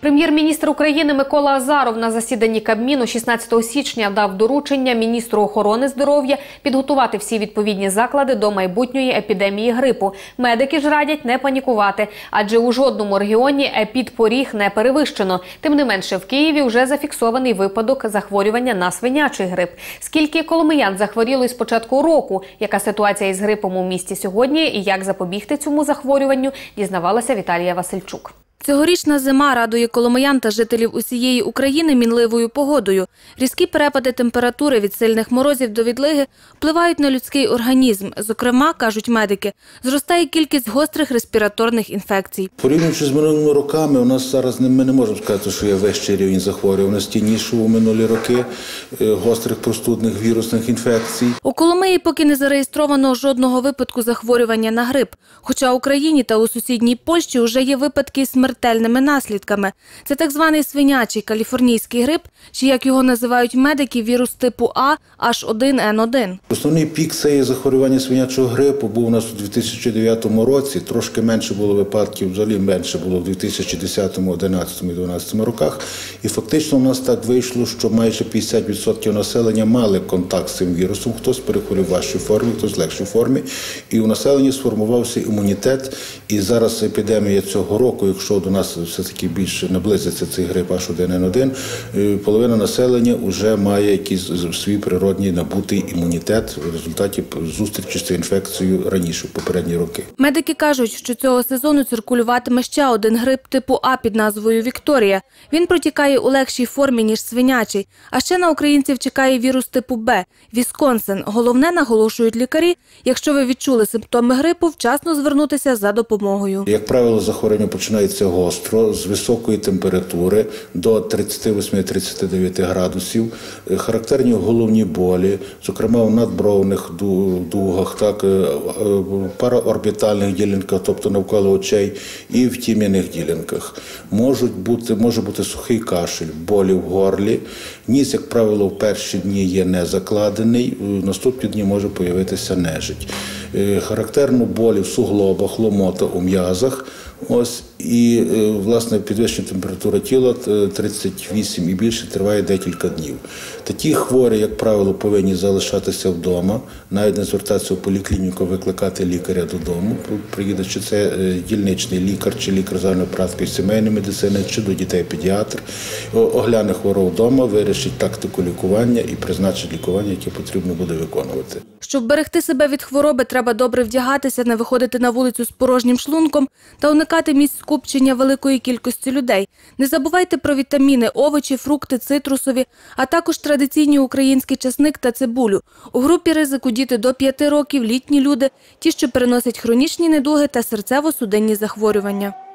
Прем'єр-міністр України Микола Азаров на засіданні Кабміну 16 січня дав доручення міністру охорони здоров'я підготувати всі відповідні заклади до майбутньої епідемії грипу. Медики ж радять не панікувати, адже у жодному регіоні епідпоріг не перевищено. Тим не менше, в Києві вже зафіксований випадок захворювання на свинячий грип. Скільки коломиян захворіло із початку року? Яка ситуація із грипом у місті сьогодні і як запобігти цьому захворюванню? Дізнавалася Віталія Васильчук. Цьогорічна зима радує коломиян та жителів усієї України мінливою погодою. Різкі перепади температури від сильних морозів до відлиги впливають на людський організм. Зокрема, кажуть медики, зростає кількість гострих респіраторних інфекцій. Порівнюючи з минулими роками, у нас зараз ми не можемо сказати, що є вищий рівень захворюваності, ніж у минулі роки е, гострих простудних вірусних інфекцій. У Коломиї поки не зареєстровано жодного випадку захворювання на грип. Хоча в Україні та у сусідній Польщі вже є випадки з смертельними наслідками. Це так званий свинячий каліфорнійський грип, чи як його називають медики, вірус типу А H1N1. Основний пік цієї захворювання свинячого грипу був у нас у 2009 році. Трошки менше було випадків, взагалі менше було в 2010, 2011 і 2012 роках. І фактично у нас так вийшло, що майже 50% населення мали контакт з цим вірусом. Хтось перехворів в важчій формі, хтось в легшій формі. І у населення сформувався імунітет. І зараз епідемія цього року, якщо до нас все-таки більше наблизиться цей грип H1N1, е, половина населення вже має якийсь свій природній набутий імунітет в результаті зустрічі з цією інфекцією раніше, в попередні роки. Медики кажуть, що цього сезону циркулюватиме ще один грип типу А під назвою Вікторія. Він протікає у легшій формі, ніж свинячий. А ще на українців чекає вірус типу Б – Вісконсин. Головне, наголошують лікарі, якщо ви відчули симптоми грипу, вчасно звернутися за допомогою. Як правило, захворювання починається гостро, з високої температури до 38-39 градусів, Е, характерні головні болі, зокрема в надбровних дугах, так, е, е, параорбітальних ділянках, тобто навколо очей, і в тім'яних ділянках. Можуть бути, може бути сухий кашель, болі в горлі. Ніс, як правило, в перші дні є не закладений, в наступні дні може появитися нежить. Характерно болі в суглобах, ломота у м'язах. Ось і е, власне підвищена температура тіла е, 38 і більше триває декілька днів. Такі хворі, як правило, повинні залишатися вдома, навіть не звертатися в поліклініку, викликати лікаря додому. Приїде чи це е, дільничний лікар, чи лікар загальної практики сімейної медицини, чи до дітей педіатр. Огляне хворого вдома, вирішить тактику лікування і призначить лікування, яке потрібно буде виконувати. Щоб берегти себе від хвороби, треба добре вдягатися, не виходити на вулицю з порожнім шлунком та уникати місць скупчення великої кількості людей. Не забувайте про вітаміни, овочі, фрукти, цитрусові, а також традиційні український часник та цибулю. У групі ризику діти до 5 років, літні люди, ті, що переносять хронічні недуги та серцево-судинні захворювання.